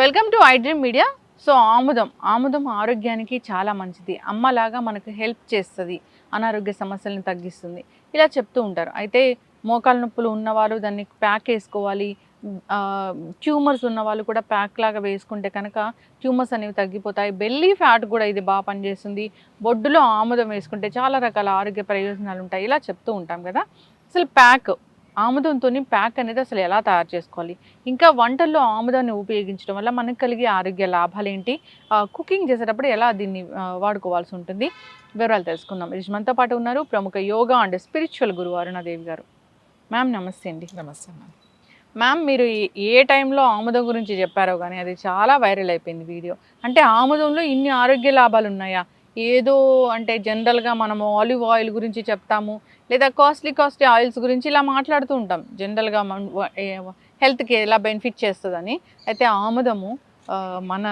Welcome to iDream media. So ఆముదం ఆముదం ఆరోగ్యానికి చాలా మంచిది. అమ్మలాగా మనకు హెల్ప్ చేస్తుంది. అనారోగ్య సమస్యలను తగ్గిస్తుంది. ఇలా చెప్తూ ఉంటారు. అయితే మోకాల నొప్పులు ఉన్నవారు దాన్ని ప్యాక్ వేసుకోవాలి. ట్యూమర్స్ ఉన్న వాళ్ళు కూడా ప్యాక్ లాగా వేసుకుంటే కనుక ట్యూమర్స్ అనేవి తగ్గిపోతాయి. బెల్లీ ఫ్యాట్ కూడా ఇది బాగా పనిచేస్తుంది. బొడ్డులో ఆముదం వేసుకుంటే చాలా రకాల ఆరోగ్య ప్రయోజనాలు ఉంటాయి. ఇలా చెప్తూ ఉంటాం కదా. అసలు ప్యాక్ ఆముదంతో ప్యాక్ అనేది అసలు ఎలా తయారు చేసుకోవాలి? ఇంకా వంటల్లో ఆముదాన్ని ఉపయోగించడం వల్ల మనకు కలిగే ఆరోగ్య లాభాలు ఏంటి? కుకింగ్ చేసేటప్పుడు ఎలా దీన్ని వాడుకోవాల్సి ఉంటుంది? వివరాలు తెలుసుకుందాం. మనతో పాటు ఉన్నారు ప్రముఖ యోగా అండ్ స్పిరిచువల్ గురువు అరుణాదేవి గారు. మ్యామ్ నమస్తే అండి. నమస్తే మ్యామ్. మ్యామ్ మీరు ఏ టైంలో ఆముదం గురించి చెప్పారో కానీ అది చాలా వైరల్ అయిపోయింది వీడియో. అంటే ఆముదంలో ఇన్ని ఆరోగ్య లాభాలు ఉన్నాయా? ఏదో అంటే జనరల్గా మనము ఆలివ్ ఆయిల్ గురించి చెప్తాము లేదా కాస్ట్లీ కాస్ట్లీ ఆయిల్స్ గురించి ఇలా మాట్లాడుతూ ఉంటాం. జనరల్గా మన హెల్త్కి ఎలా బెనిఫిట్ చేస్తుందని. అయితే ఆముదము మన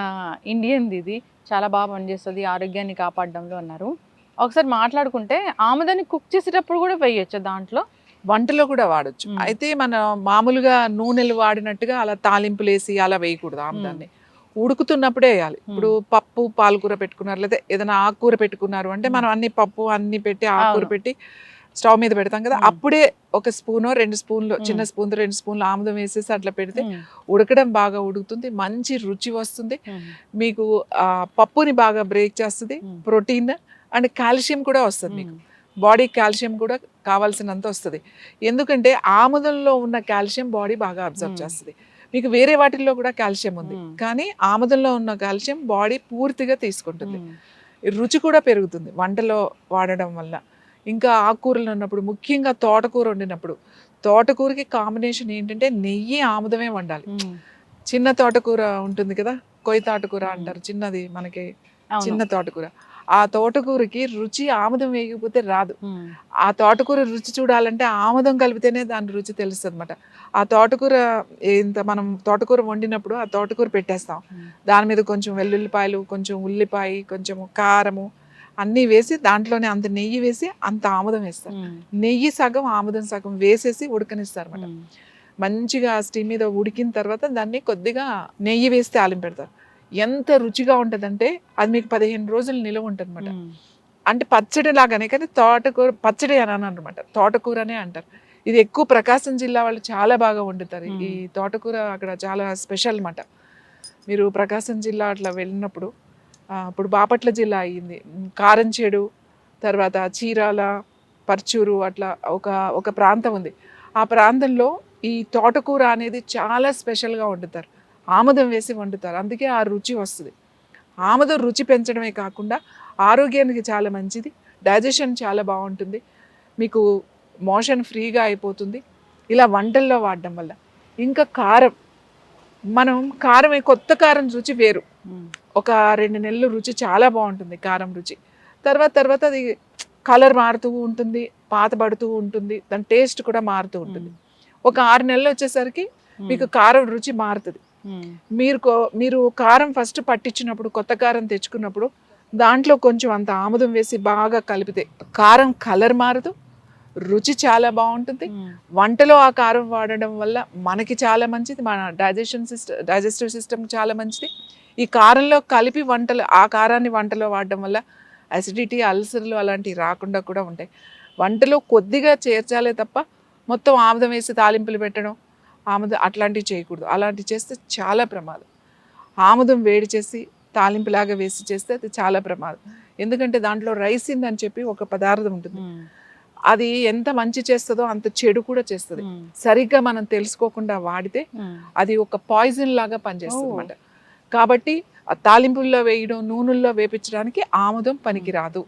ఇండియన్ది ఇది. చాలా బాగా పనిచేస్తుంది ఆరోగ్యాన్ని కాపాడడంలో అన్నారు. ఒకసారి మాట్లాడుకుంటే ఆముదాన్ని కుక్ చేసేటప్పుడు కూడా వేయొచ్చు దాంట్లో. వంటలో కూడా వాడొచ్చు. అయితే మన మామూలుగా నూనెలు వాడినట్టుగా అలా తాలింపులు వేసి అలా వేయకూడదు ఆముదాన్ని. ఉడుకుతున్నప్పుడే వేయాలి ఇప్పుడు పప్పు పాలకూర పెట్టుకున్నారు లేదా ఏదైనా ఆకుకూర పెట్టుకున్నారు అంటే మనం అన్ని పప్పు అన్ని పెట్టి ఆకుకూర. పెట్టి స్టవ్ మీద పెడతాం కదా. అప్పుడే ఒక స్పూన్ రెండు స్పూన్లు. చిన్న స్పూన్ రెండు స్పూన్లు ఆముదం వేసేసి అట్లా పెడితే. ఉడకడం బాగా ఉడుకుతుంది మంచి రుచి వస్తుంది. మీకు పప్పుని బాగా బ్రేక్ చేస్తుంది. ప్రోటీన్ అండ్ కాల్షియం కూడా వస్తుంది మీకు బాడీ కాల్షియం కూడా కావాల్సినంత వస్తుంది ఎందుకంటే ఆముదంలో ఉన్న కాల్షియం బాడీ బాగా అబ్జర్వ్. చేస్తుంది మీకు వేరే వాటిల్లో కూడా కాల్షియం ఉంది. కానీ ఆముదంలో ఉన్న కాల్షియం బాడీ పూర్తిగా తీసుకుంటుంది రుచి కూడా పెరుగుతుంది వంటలో వాడడం వల్ల ఇంకా ఆకుకూరలు ఉన్నప్పుడు ముఖ్యంగా తోటకూర వండినప్పుడు తోటకూరకి కాంబినేషన్ ఏంటంటే నెయ్యి ఆముదమే వండాలి. చిన్న తోటకూర ఉంటుంది కదా కొయ్య తోటకూర. అంటారు చిన్నది మనకి. చిన్న తోటకూర ఆ తోటకూరకి రుచి ఆముదం వేయకపోతే రాదు. ఆ తోటకూర రుచి చూడాలంటే ఆముదం కలిపితేనే దాని రుచి తెలుస్తుంది అనమాట ఆ తోటకూర ఇంత మనం తోటకూర వండినప్పుడు ఆ తోటకూర పెట్టేస్తాం. దాని మీద కొంచెం వెల్లుల్లిపాయలు కొంచెం ఉల్లిపాయ కొంచెం కారము అన్నీ వేసి దాంట్లోనే అంత నెయ్యి వేసి అంత ఆముదం వేస్తారు. నెయ్యి సగం ఆముదం సగం వేసేసి ఉడకనిస్తారు అనమాట. మంచిగా స్టీమ్ మీద ఉడికిన తర్వాత దాన్ని కొద్దిగా నెయ్యి వేసి తాలింపు పెడతారు ఎంత రుచిగా ఉంటుందంటే అది మీకు పదిహేను రోజులు నిలవ ఉంటుంది అనమాట. అంటే పచ్చడి లాగానే కానీ తోటకూర పచ్చడి అని అనమాట తోటకూరనే అంటారు. ఇది ఎక్కువ ప్రకాశం జిల్లా వాళ్ళు చాలా బాగా వండుతారు. ఈ తోటకూర అక్కడ చాలా స్పెషల్ అన్నమాట. మీరు ప్రకాశం జిల్లా అట్లా వెళ్ళినప్పుడు ఇప్పుడు బాపట్ల జిల్లా అయ్యింది. కారంచేడు తర్వాత చీరాల పర్చూరు అట్లా ఒక ఒక ప్రాంతం ఉంది. ఆ ప్రాంతంలో ఈ తోటకూర అనేది చాలా స్పెషల్గా వండుతారు. ఆముదం వేసి వండుతారు. అందుకే ఆ రుచి వస్తుంది. ఆముదం రుచి పెంచడమే కాకుండా ఆరోగ్యానికి చాలా మంచిది. డైజెషన్ చాలా బాగుంటుంది. మీకు మోషన్ ఫ్రీగా అయిపోతుంది. ఇలా వంటల్లో వాడడం వల్ల. ఇంకా కారం. మనం కారం కొత్త కారం రుచి వేరు. ఒక రెండు నెలలు రుచి చాలా బాగుంటుంది కారం రుచి. తర్వాత తర్వాత అది కలర్ మారుతూ ఉంటుంది పాతబడుతూ ఉంటుంది దాని టేస్ట్ కూడా మారుతూ ఉంటుంది. ఒక ఆరు నెలలు వచ్చేసరికి మీకు కారం రుచి మారుతుంది. మీరు కో- మీరు కారం ఫస్ట్ పట్టించినప్పుడు కొత్త కారం తెచ్చుకున్నప్పుడు దాంట్లో కొంచెం అంత ఆముదం వేసి బాగా కలిపితే కారం కలర్ మారదు రుచి చాలా బాగుంటుంది. మ్మ్. వంటలో ఆ కారం వాడడం వల్ల మనకి చాలా మంచిది మన డైజెషన్ సిస్టమ్ డైజెస్టివ్ సిస్టమ్ చాలా మంచిది. ఈ కారంలో కలిపి వంటలు ఆ కారాన్ని వంటలో వాడడం వల్ల అసిడిటీ అల్సర్లు అలాంటివి రాకుండా కూడా ఉంటాయి. వంటలో కొద్దిగా చేర్చాలే తప్ప మొత్తం ఆముదం వేసి తాలింపులు పెట్టడం ఆముదం అట్లాంటివి చేయకూడదు అలాంటివి చేస్తే చాలా ప్రమాదం ఆముదం వేడి చేసి తాలింపులాగా వేసి చేస్తే అది చాలా ప్రమాదం ఎందుకంటే దాంట్లో రైసిన్ అని చెప్పి ఒక పదార్థం ఉంటుంది. అది ఎంత మంచి చేస్తుందో అంత చెడు కూడా చేస్తుంది. సరిగ్గా మనం తెలుసుకోకుండా వాడితే. అది ఒక పాయిజన్ లాగా పనిచేస్తుంది. అనమాట కాబట్టి ఆ తాలింపుల్లో వేయడం నూనెల్లో వేపించడానికి ఆముదం పనికిరాదు.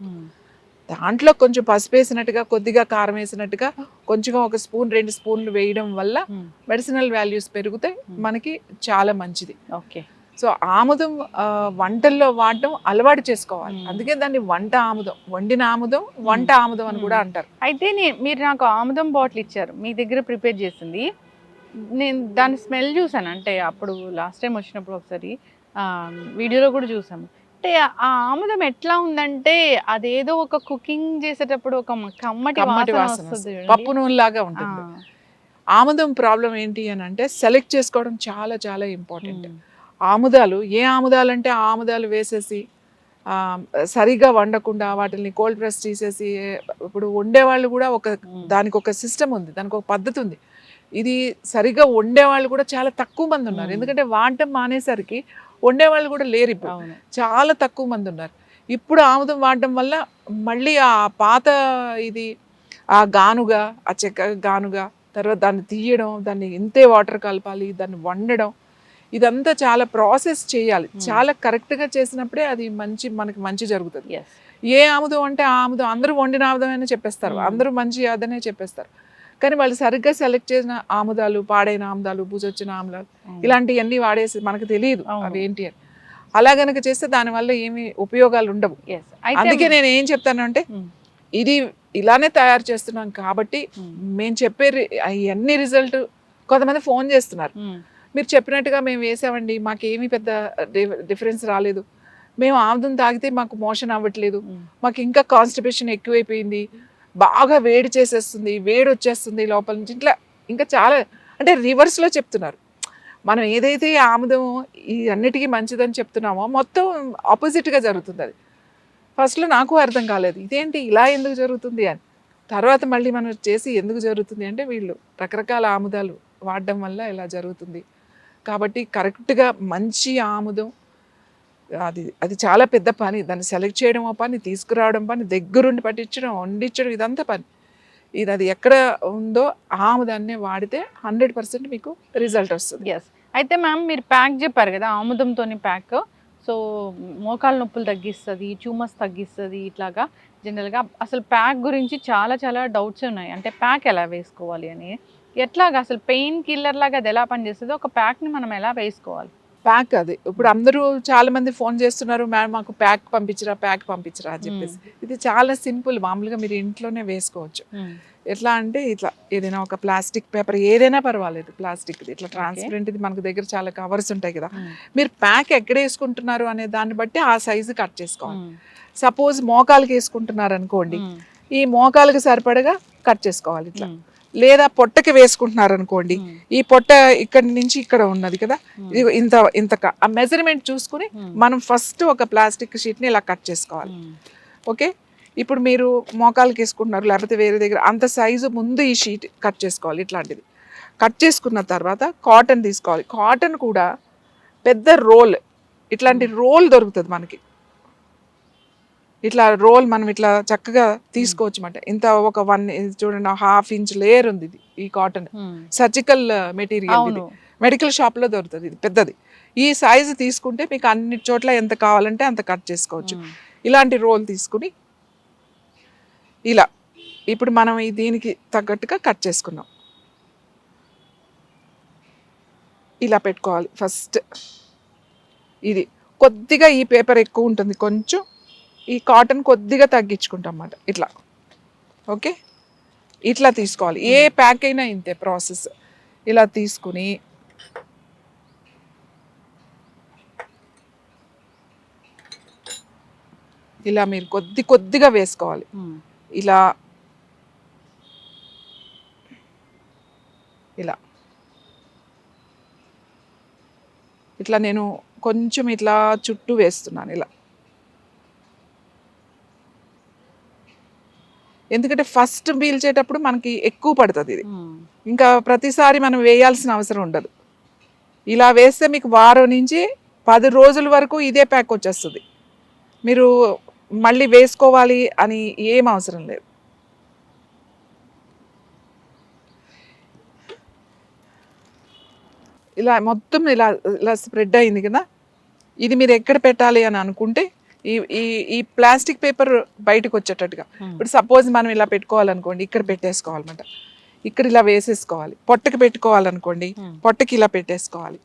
దాంట్లో కొంచెం పసుపు వేసినట్టుగా కొద్దిగా కారం వేసినట్టుగా కొంచెం ఒక స్పూన్ రెండు స్పూన్లు వేయడం వల్ల మ్మ్. మెడిసినల్ వాల్యూస్ పెరుగుతాయి మనకి చాలా మంచిది. ఓకే. సో ఆముదం వంటల్లో వాడడం అలవాటు చేసుకోవాలి. మ్మ్. అందుకే దాన్ని వంట ఆముదం వండిన ఆముదం వంట ఆముదం అని కూడా అంటారు. అయితే మీరు నాకు ఆముదం బాటిల్ ఇచ్చారు. మీ దగ్గర ప్రిపేర్ చేసింది. నేను దాని స్మెల్ చూసాను. అంటే అప్పుడు లాస్ట్ టైం వచ్చినప్పుడు ఒకసారి వీడియోలో కూడా చూసాము. అంటే ఆ ఆముదం ఎట్లా ఉందంటే అదేదో ఒక కుకింగ్ చేసేటప్పుడు ఒక కమ్మటి కమ్మటి వాసన వస్తుంది. పప్పు నూనె లాగా ఉంటుంది ఆముదం ప్రాబ్లం ఏంటి అని అంటే సెలెక్ట్ చేసుకోవడం చాలా చాలా ఇంపార్టెంట్. ఆముదాలు ఏ ఆముదాలు అంటే ఆముదాలు వేసేసి ఆ, సరిగా వండకుండా వాటిని కోల్డ్ ప్రెస్ తీసేసి ఇప్పుడు వండేవాళ్ళు కూడా ఒక దానికి ఒక సిస్టమ్ ఉంది దానికి ఒక పద్ధతి ఉంది. ఇది సరిగా వండేవాళ్ళు కూడా చాలా తక్కువ మంది ఉన్నారు. ఎందుకంటే వాడటం మానేసరికి వండేవాళ్ళు కూడా లేరు ఇప్పుడు. చాలా తక్కువ మంది ఉన్నారు. ఇప్పుడు ఆముదం వాడడం వల్ల మళ్ళీ ఆ పాత ఇది ఆ గానుగా ఆ చెక్క గానుగా తర్వాత దాన్ని తీయడం దాన్ని ఇంతే వాటర్ కలపాలి దాన్ని వండడం ఇదంతా చాలా ప్రాసెస్ చేయాలి. చాలా కరెక్ట్గా చేసినప్పుడే అది మంచి మనకి మంచి జరుగుతుంది. ఏ ఆముదం అంటే ఆముదం అందరూ వండిన ఆముదం అని చెప్పేస్తారు. అందరూ మంచి అదనే చెప్పేస్తారు. కానీ వాళ్ళు సరిగ్గా సెలెక్ట్ చేసిన ఆముదాలు పాడైన ఆముదాలు బూజొచ్చిన ఆముదాలు ఇలాంటివన్నీ వాడేసి మనకు తెలియదు. అవి ఏంటి అని. అలా గనక చేస్తే దానివల్ల ఏమి ఉపయోగాలు ఉండవు. అందుకే నేను ఏం చెప్తానంటే. ఇది ఇలానే తయారు చేస్తున్నాం కాబట్టి మేము చెప్పే అన్ని రిజల్ట్ కొంతమంది ఫోన్ చేస్తున్నారు. మీరు చెప్పినట్టుగా మేము వేసామండి మాకేమీ పెద్ద డిఫరెన్స్ రాలేదు. మేము ఆముదం తాగితే మాకు మోషన్ అవ్వట్లేదు. మాకు ఇంకా కాన్స్టిపేషన్ ఎక్కువైపోయింది. బాగా వేడి చేసేస్తుంది వేడి వచ్చేస్తుంది లోపల నుంచి. ఇట్లా ఇంకా చాలా అంటే రివర్స్లో చెప్తున్నారు. మనం ఏదైతే ఆముదం ఈ అన్నిటికీ మంచిదని చెప్తున్నామో మొత్తం ఆపోజిట్గా జరుగుతుంది అది. ఫస్ట్లో నాకు అర్థం కాలేదు. ఇదేంటి ఇలా ఎందుకు జరుగుతుంది అని. తర్వాత మళ్ళీ మనం చేసి ఎందుకు జరుగుతుంది అంటే వీళ్ళు రకరకాల ఆముదాలు వాడడం వల్ల ఇలా జరుగుతుంది. కాబట్టి కరెక్ట్గా మంచి ఆముదం అది అది చాలా పెద్ద పని. దాన్ని సెలెక్ట్ చేయడం పని తీసుకురావడం పని దగ్గరుండి పట్టించడం వండించడం ఇదంతా పని. ఇది అది ఎక్కడ ఉందో ఆముదాన్ని ఆముదాన్నే వాడితే హండ్రెడ్ పర్సెంట్ మీకు రిజల్ట్ వస్తుంది. ఎస్ అయితే మ్యామ్ మీరు ప్యాక్ చెప్పారు కదా ఆముదంతోని ప్యాక్. సో మోకాలు నొప్పులు తగ్గిస్తుంది ట్యూమర్స్ తగ్గిస్తుంది ఇట్లాగా. జనరల్గా అసలు ప్యాక్ గురించి చాలా చాలా డౌట్స్ ఉన్నాయి. అంటే ప్యాక్ ఎలా వేసుకోవాలి అని. ఎట్లాగా అసలు పెయిన్ కిల్లర్ లాగా అది ఎలా పనిచేస్తుంది? ఒక ప్యాక్ని మనం ఎలా వేసుకోవాలి? ప్యాక్ అది. ఇప్పుడు అందరూ చాలా మంది ఫోన్ చేస్తున్నారు మేడం మాకు ప్యాక్ పంపించరా ప్యాక్ పంపించరా అని చెప్పేసి. ఇది చాలా సింపుల్. మామూలుగా మీరు ఇంట్లోనే వేసుకోవచ్చు. ఎట్లా అంటే ఇట్లా ఏదైనా ఒక ప్లాస్టిక్ పేపర్ ఏదైనా పర్వాలేదు. ప్లాస్టిక్ ఇట్లా ట్రాన్స్పరెంట్ ఇది మనకు దగ్గర చాలా కవర్స్ ఉంటాయి కదా. మీరు ప్యాక్ ఎక్కడ వేసుకుంటున్నారు అనే దాన్ని బట్టి ఆ సైజు కట్ చేసుకోవాలి. సపోజ్ మోకాలకి వేసుకుంటున్నారు అనుకోండి ఈ మోకాలకి సరిపడగా కట్ చేసుకోవాలి ఇట్లా. లేదా పొట్టకి వేసుకుంటున్నారు అనుకోండి ఈ పొట్ట ఇక్కడి నుంచి ఇక్కడ ఉన్నది కదా ఇది ఇంత ఇంత ఆ మెజర్మెంట్ చూసుకుని మనం ఫస్ట్ ఒక ప్లాస్టిక్ షీట్ని ఇలా కట్ చేసుకోవాలి. ఓకే ఇప్పుడు మీరు మోకాలకి వేసుకుంటున్నారు లేకపోతే వేరే దగ్గర అంత సైజు ముందు ఈ షీట్ కట్ చేసుకోవాలి ఇట్లాంటిది. కట్ చేసుకున్న తర్వాత కాటన్ తీసుకోవాలి. కాటన్ కూడా పెద్ద రోల్ ఇట్లాంటి రోల్ దొరుకుతుంది మనకి. ఇట్లా రోల్ మనం ఇట్లా చక్కగా తీసుకోవచ్చు అన్నమాట ఇంత ఒక వన్ చూడండి హాఫ్ ఇంచ్ లేయర్ ఉంది ఇది ఈ కాటన్. సర్జికల్ మెటీరియల్ ఇది. మెడికల్ షాప్లో దొరుకుతుంది ఇది పెద్దది. ఈ సైజు తీసుకుంటే మీకు అన్ని చోట్ల ఎంత కావాలంటే అంత కట్ చేసుకోవచ్చు. ఇలాంటి రోల్ తీసుకుని ఇలా. ఇప్పుడు మనం ఈ దీనికి తగ్గట్టుగా కట్ చేసుకున్నాం. ఇలా పెట్టుకోవాలి ఫస్ట్. ఇది కొద్దిగా ఈ పేపర్ ఎక్కువ ఉంటుంది కొంచెం ఈ కాటన్ కొద్దిగా తగ్గించుకుంటాం అన్నమాట ఇట్లా. ఓకే? ఇట్లా తీసుకోవాలి. ఏ ప్యాక్ అయినా ఇంతే ప్రాసెస్. ఇలా తీసుకుని ఇలా మీరు కొద్ది కొద్దిగా వేసుకోవాలి. ఇలా ఇలా. ఇట్లా నేను కొంచెం ఇట్లా చుట్టూ వేస్తున్నాను ఇలా. ఎందుకంటే ఫస్ట్ పీల్చేటప్పుడు మనకి ఎక్కువ పడుతుంది ఇది. ఇంకా ప్రతిసారి మనం వేయాల్సిన అవసరం ఉండదు. ఇలా వేస్తే మీకు వారం నుంచి పది రోజుల వరకు ఇదే ప్యాక్ వచ్చేస్తుంది. మీరు మళ్ళీ వేసుకోవాలి అని ఏం అవసరం లేదు. ఇలా మొత్తం ఇలా ఇలా స్ప్రెడ్ అయింది కదా. ఇది మీరు ఎక్కడ పెట్టాలి అని అనుకుంటే ఈ ఈ ఈ ప్లాస్టిక్ పేపర్ బయటకు వచ్చేటట్టుగా. ఇప్పుడు సపోజ్ మనం ఇలా పెట్టుకోవాలనుకోండి ఇక్కడ పెట్టేసుకోవాలన్నమాట. ఇక్కడ ఇలా వేసేసుకోవాలి. పొట్టకి పెట్టుకోవాలనుకోండి పొట్టకి ఇలా పెట్టేసుకోవాలి.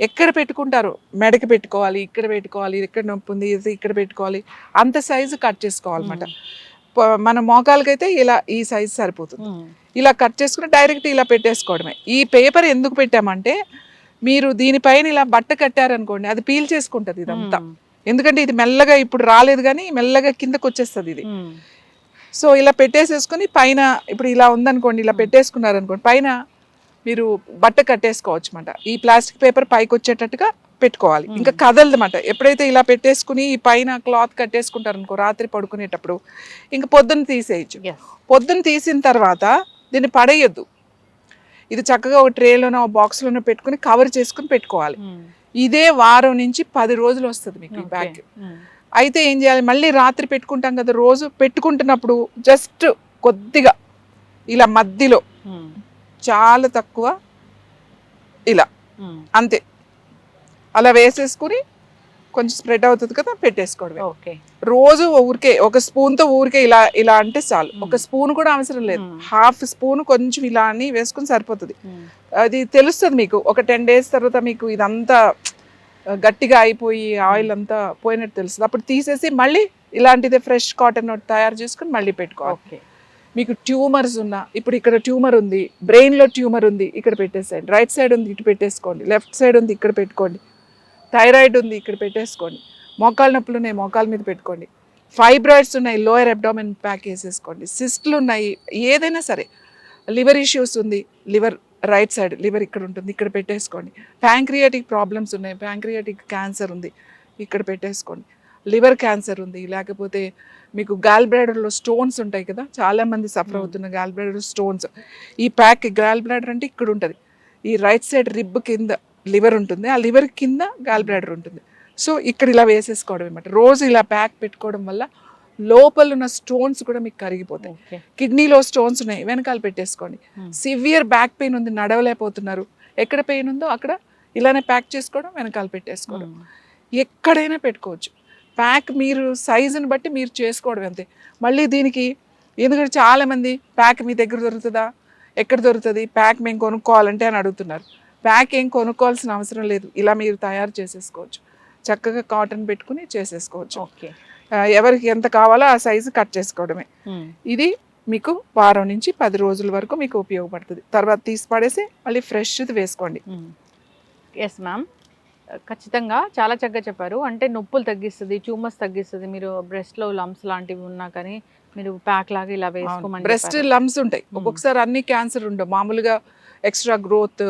ఎక్కడ పెట్టుకుంటారు? మెడకి పెట్టుకోవాలి ఇక్కడ పెట్టుకోవాలి ఇది ఎక్కడ నొప్పి ఉంది ఇది ఇక్కడ పెట్టుకోవాలి. అంత సైజు కట్ చేసుకోవాలన్నమాట. ప- మన మోకాలకైతే ఇలా ఈ సైజు సరిపోతుంది. ఇలా కట్ చేసుకుని డైరెక్ట్ ఇలా పెట్టేసుకోవడమే. ఈ పేపర్ ఎందుకు పెట్టామంటే మీరు దీనిపైన ఇలా బట్ట కట్టారనుకోండి అది పీల్ చేసుకుంటది ఇదంతా. ఎందుకంటే ఇది మెల్లగా ఇప్పుడు రాలేదు కానీ మెల్లగా కిందకు వచ్చేస్తుంది ఇది. సో ఇలా పెట్టేసేసుకొని పైన ఇప్పుడు ఇలా ఉందనుకోండి ఇలా పెట్టేసుకున్నారు అనుకోండి పైన మీరు బట్ట కట్టేసుకోవచ్చు అనమాట ఈ ప్లాస్టిక్ పేపర్ పైకి వచ్చేటట్టుగా పెట్టుకోవాలి. ఇంకా కదలదన్నమాట. ఎప్పుడైతే ఇలా పెట్టేసుకుని ఈ పైన క్లాత్ కట్టేసుకుంటారు అనుకో రాత్రి పడుకునేటప్పుడు ఇంకా పొద్దున్న తీసేయచ్చు. పొద్దున్న తీసిన తర్వాత దీన్ని పడేయొద్దు. ఇది చక్కగా ఒక ట్రేలోనో బాక్స్లోనో పెట్టుకుని కవర్ చేసుకుని పెట్టుకోవాలి. ఇదే వారం నుంచి పది రోజులు వస్తుంది మీకు ఈ బ్యాగ్ అయితే ఏం చేయాలి? మళ్ళీ రాత్రి పెట్టుకుంటాం కదా రోజు పెట్టుకుంటున్నప్పుడు జస్ట్ కొద్దిగా ఇలా మధ్యలో చాలా తక్కువ ఇలా అంతే. అలా వేసేసుకుని కొంచెం స్ప్రెడ్ అవుతుంది కదా పెట్టేసుకోవడమే. ఓకే. రోజు ఊరికే ఒక స్పూన్తో ఊరికే ఇలా ఇలా అంటే చాలు. ఒక స్పూన్ కూడా అవసరం లేదు. హాఫ్ స్పూన్ కొంచెం ఇలా అని వేసుకుని సరిపోతుంది. అది తెలుస్తుంది మీకు. ఒక టెన్ డేస్ తర్వాత మీకు ఇదంతా గట్టిగా అయిపోయి ఆయిల్ అంతా పోయినట్టు తెలుస్తుంది. అప్పుడు తీసేసి మళ్ళీ ఇలాంటిదే ఫ్రెష్ కాటన్ తయారు చేసుకుని మళ్ళీ పెట్టుకోవాలి. ఓకే. మీకు ట్యూమర్స్ ఉన్నా ఇప్పుడు ఇక్కడ ట్యూమర్ ఉంది బ్రెయిన్లో ట్యూమర్ ఉంది ఇక్కడ పెట్టేసేయండి. రైట్ సైడ్ ఉంది ఇటు పెట్టేసుకోండి. లెఫ్ట్ సైడ్ ఉంది ఇక్కడ పెట్టుకోండి. థైరాయిడ్ ఉంది ఇక్కడ పెట్టేసుకోండి. మోకాలు నొప్పులు ఉన్నాయి మోకాల మీద పెట్టుకోండి. ఫైబ్రాయిడ్స్ ఉన్నాయి లోయర్ అబ్డామిన్ ప్యాక్ వేసేసుకోండి సిస్ట్లు ఉన్నాయి ఏదైనా సరే. లివర్ ఇష్యూస్ ఉంది లివర్ రైట్ సైడ్ లివర్ ఇక్కడ ఉంటుంది ఇక్కడ పెట్టేసుకోండి. ప్యాంక్రియాటిక్ ప్రాబ్లమ్స్ ఉన్నాయి ప్యాంక్రియాటిక్ క్యాన్సర్ ఉంది ఇక్కడ పెట్టేసుకోండి. లివర్ క్యాన్సర్ ఉంది లేకపోతే మీకు గాల్ బ్లాడర్లో స్టోన్స్ ఉంటాయి కదా చాలా మంది సఫర్ అవుతున్న గాల్ బ్లాడర్ స్టోన్స్. ఈ ప్యాక్ గాల్ బ్లాడర్ అంటే ఇక్కడ ఉంటుంది. ఈ రైట్ సైడ్ రిబ్ కింద లివర్ ఉంటుంది. ఆ లివర్ కింద గాల్ బ్లాడర్ ఉంటుంది. సో ఇక్కడ ఇలా వేసేసుకోవడం అనమాట రోజు ఇలా ప్యాక్ పెట్టుకోవడం వల్ల లోపల ఉన్న స్టోన్స్ కూడా మీకు కరిగిపోతాయి. కిడ్నీలో స్టోన్స్ ఉన్నాయి. వెనకాల పెట్టేసుకోండి. Hmm. సివియర్ బ్యాక్ పెయిన్ ఉంది. నడవలేకపోతున్నారు. ఎక్కడ పెయిన్ ఉందో అక్కడ ఇలానే ప్యాక్ చేసుకోవడం వెనకాల పెట్టేసుకోవడం. ఎక్కడైనా పెట్టుకోవచ్చు. ప్యాక్ మీరు సైజుని బట్టి మీరు చేసుకోవడం అంతే. మళ్ళీ దీనికి ఎందుకంటే చాలామంది ప్యాక్ మీ దగ్గర దొరుకుతుందా? ఎక్కడ దొరుకుతుంది? ప్యాక్ మేము కొనుక్కోవాలంటే అని అడుగుతున్నారు. ప్యాక్ ఏం కొనుక్కోవాల్సిన అవసరం లేదు. ఇలా మీరు తయారు చేసేసుకోవచ్చు. చక్కగా కాటన్ పెట్టుకుని చేసేసుకోవచ్చు. ఎవరికి ఎంత కావాలో ఆ సైజు కట్ చేసుకోవడమే. ఇది మీకు వారం నుంచి పది రోజుల వరకు మీకు ఉపయోగపడుతుంది. తర్వాత తీసి పడేసి మళ్ళీ ఫ్రెష్ది వేసుకోండి. ఎస్ మ్యామ్ ఖచ్చితంగా చాలా చక్కగా చెప్పారు. అంటే నొప్పులు తగ్గిస్తుంది ట్యూమర్స్ తగ్గిస్తుంది. మీరు breast లో లమ్స్ లాంటివి ఉన్నా కానీ మీరు ప్యాక్ లాగా ఇలా వేసుకోమని బ్రెస్ట్. లమ్స్ ఉంటాయి. ఒక్కొక్కసారి అన్ని క్యాన్సర్ ఉండవు. మామూలుగా ఎక్స్ట్రా గ్రోత్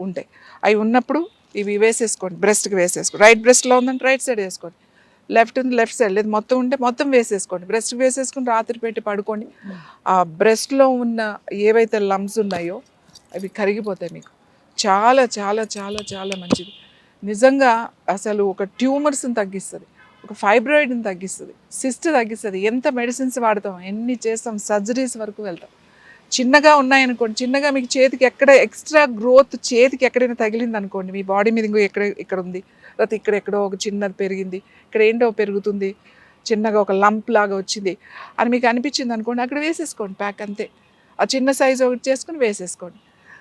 ఉంటాయి. అవి ఉన్నప్పుడు ఇవి వేసేసుకోండి. బ్రెస్ట్కి వేసేసుకోండి రైట్ బ్రెస్ట్లో ఉందంటే రైట్ సైడ్ వేసుకోండి. లెఫ్ట్ ఉంది లెఫ్ట్ సైడ్ లేదు మొత్తం ఉంటే మొత్తం వేసేసుకోండి. బ్రెస్ట్కి వేసేసుకుని రాత్రి పెట్టి పడుకోండి. ఆ బ్రెస్ట్లో ఉన్న ఏవైతే లమ్స్ ఉన్నాయో అవి కరిగిపోతాయి మీకు. చాలా చాలా చాలా చాలా మంచిది. నిజంగా అసలు ఒక ట్యూమర్స్ని తగ్గిస్తుంది. ఒక ఫైబ్రాయిడ్ని తగ్గిస్తుంది. సిస్ట్ తగ్గిస్తుంది. ఎంత మెడిసిన్స్ వాడతాం ఎన్ని చేస్తాం సర్జరీస్ వరకు వెళ్తాం. చిన్నగా ఉన్నాయనుకోండి చిన్నగా మీకు చేతికి ఎక్కడ ఎక్స్ట్రా గ్రోత్ చేతికి ఎక్కడైనా తగిలింది అనుకోండి మీ బాడీ మీద ఇంకో ఎక్కడ ఇక్కడ ఉంది లేకపోతే ఇక్కడ ఎక్కడో ఒక చిన్నది పెరిగింది ఇక్కడ ఏంటో పెరుగుతుంది చిన్నగా ఒక లంప్ లాగా వచ్చింది అని మీకు అనిపించింది అనుకోండి అక్కడ వేసేసుకోండి ప్యాక్ అంతే. ఆ చిన్న సైజు ఒకటి చేసుకుని వేసేసుకోండి.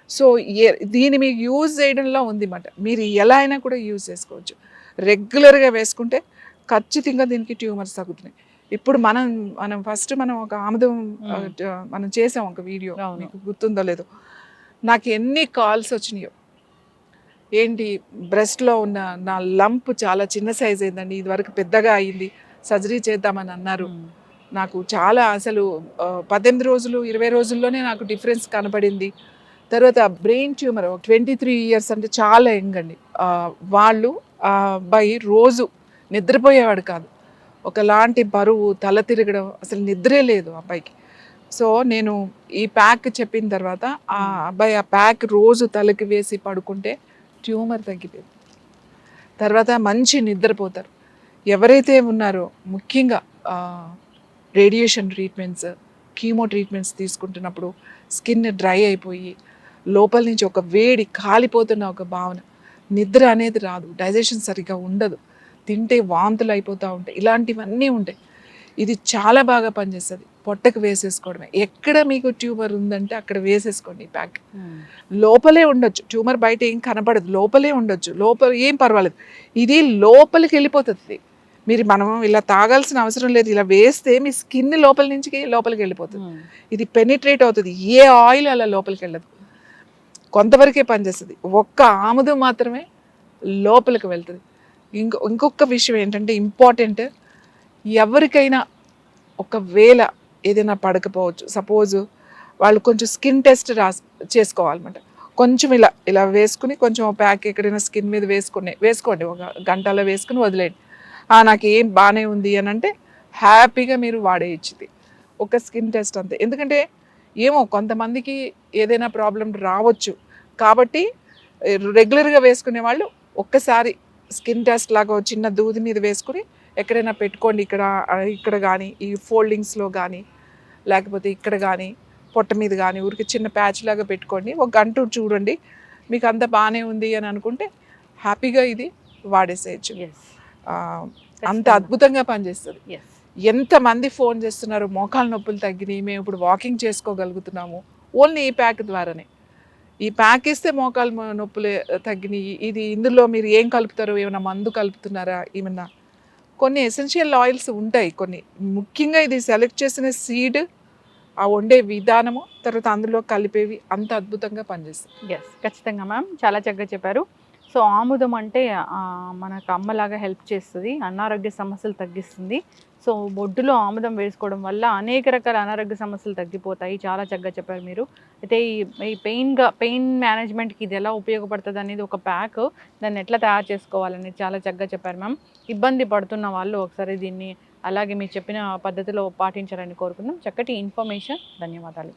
సో ఏ దీన్ని మీకు యూజ్ చేయడంలో ఉంది మాట మీరు ఎలా అయినా కూడా యూజ్ చేసుకోవచ్చు. రెగ్యులర్గా వేసుకుంటే ఖచ్చితంగా దీనికి ట్యూమర్స్ తగ్గుతున్నాయి. ఇప్పుడు మనం మనం ఫస్ట్ మనం ఒక ఆముదం మనం చేసాం ఒక వీడియో. మీకు గుర్తుందో లేదో. నాకు ఎన్ని కాల్స్ వచ్చినాయో. ఏంటి బ్రెస్ట్లో ఉన్న నా లంప్ చాలా చిన్న సైజ్ అయిందండి ఇది వరకు పెద్దగా అయింది సర్జరీ చేద్దామని అన్నారు. నాకు చాలా అసలు పద్దెనిమిది రోజులు ఇరవై రోజుల్లోనే నాకు డిఫరెన్స్ కనపడింది. తర్వాత brain tumour twenty three years అంటే చాలా యంగ్ అండి. వాళ్ళు అబ్బాయి రోజు నిద్రపోయేవాడు కాదు. ఒకలాంటి బరువు తల తిరగడం అసలు నిద్రే లేదు అబ్బాయికి. సో నేను ఈ ప్యాక్ చెప్పిన తర్వాత ఆ అబ్బాయి ఆ ప్యాక్ రోజు తలకి వేసి పడుకుంటే ట్యూమర్ తగ్గిపోయింది. తర్వాత మంచి నిద్రపోతారు. ఎవరైతే ఉన్నారో ముఖ్యంగా రేడియేషన్ ట్రీట్మెంట్స్ కీమో ట్రీట్మెంట్స్ తీసుకుంటున్నప్పుడు స్కిన్ డ్రై అయిపోయి లోపల నుంచి ఒక వేడి కాలిపోతున్న ఒక భావన. నిద్ర అనేది రాదు. డైజెషన్ సరిగ్గా ఉండదు. తింటే వాంతులు అయిపోతూ ఉంటాయి. ఇలాంటివన్నీ ఉంటాయి. ఇది చాలా బాగా పనిచేస్తుంది. పొట్టకు వేసేసుకోవడమే. ఎక్కడ మీకు ట్యూమర్ ఉందంటే అక్కడ వేసేసుకోండి ఈ ప్యాక్. మ్మ్. లోపలే ఉండొచ్చు. ట్యూమర్ బయట ఏం కనపడదు. లోపలే ఉండొచ్చు. లోపల ఏం పర్వాలేదు. ఇది లోపలికి వెళ్ళిపోతుంది. మీరు మనం ఇలా తాగాల్సిన అవసరం లేదు. ఇలా వేస్తే మీ స్కిన్ లోపల నుంచి లోపలికి వెళ్ళిపోతుంది. మ్మ్. ఇది పెనిట్రేట్ అవుతుంది. ఏ ఆయిల్ అలా లోపలికి వెళ్ళదు. కొంతవరకే పనిచేస్తుంది. ఒక్క ఆముదం మాత్రమే లోపలికి వెళ్తుంది. ఇంకో ఇంకొక విషయం ఏంటంటే ఇంపార్టెంట్ ఎవరికైనా ఒకవేళ ఏదైనా పడకపోవచ్చు. సపోజ్ వాళ్ళు కొంచెం స్కిన్ టెస్ట్ రాస్ చేసుకోవాలన్నమాట. కొంచెం ఇలా ఇలా వేసుకుని కొంచెం ప్యాక్ ఎక్కడైనా స్కిన్ మీద వేసుకుని వేసుకోండి. ఒక గంటలో వేసుకుని వదిలేయండి. నాకు ఏం బాగానే ఉంది అని అంటే హ్యాపీగా మీరు వాడేయచ్చుది. ఒక స్కిన్ టెస్ట్ అంతే. ఎందుకంటే ఏమో కొంతమందికి ఏదైనా ప్రాబ్లం రావచ్చు. కాబట్టి రెగ్యులర్గా వేసుకునే వాళ్ళు ఒక్కసారి స్కిన్ టెస్ట్ లాగా చిన్న దూది మీద వేసుకుని ఎక్కడైనా పెట్టుకోండి. ఇక్కడ ఇక్కడ కానీ ఈ ఫోల్డింగ్స్లో కానీ లేకపోతే ఇక్కడ కానీ పొట్ట మీద కానీ ఊరికి చిన్న ప్యాచ్ లాగా పెట్టుకోండి. ఒక గంట చూడండి. మీకు అంత బాగానే ఉంది అని అనుకుంటే హ్యాపీగా ఇది వాడేసేయచ్చు. అంత అద్భుతంగా పనిచేస్తుంది. ఎంతమంది ఫోన్ చేస్తున్నారు? మోకాలు నొప్పులు తగ్గినాయి. మేము ఇప్పుడు వాకింగ్ చేసుకోగలుగుతున్నాము. ఓన్లీ ఈ ప్యాక్ ద్వారానే. ఈ ప్యాక్ ఇస్తే మోకాలు నొప్పులు తగ్గినాయి. ఇది ఇందులో మీరు ఏం కలుపుతారు ఏమైనా మందు కలుపుతున్నారా ఏమన్నా? కొన్ని ఎసెన్షియల్ ఆయిల్స్ ఉంటాయి కొన్ని. ముఖ్యంగా ఇది సెలెక్ట్ చేసిన సీడ్ ఆ వండే విధానము తర్వాత అందులో కలిపేవి అంత అద్భుతంగా పనిచేస్తుంది ఎస్ ఖచ్చితంగా మ్యామ్. చాలా చక్కగా చెప్పారు. సో ఆముదం అంటే మనకు అమ్మలాగా హెల్ప్ చేస్తుంది అనారోగ్య సమస్యలు తగ్గిస్తుంది. సో బొడ్డులో ఆముదం వేసుకోవడం వల్ల అనేక రకాల అనారోగ్య సమస్యలు తగ్గిపోతాయి. చాలా చక్కగా చెప్పారు మీరు. అయితే ఈ ఈ పెయిన్గా పెయిన్ మేనేజ్మెంట్కి ఇది ఎలా ఉపయోగపడుతుంది అనేది ఒక ప్యాక్ దాన్ని ఎట్లా తయారు చేసుకోవాలని చాలా చక్కగా చెప్పారు మ్యామ్. ఇబ్బంది పడుతున్న వాళ్ళు ఒకసారి దీన్ని అలాగే మీరు చెప్పిన పద్ధతిలో పాటించాలని కోరుకుందాం. చక్కటి ఇన్ఫర్మేషన్. ధన్యవాదాలు.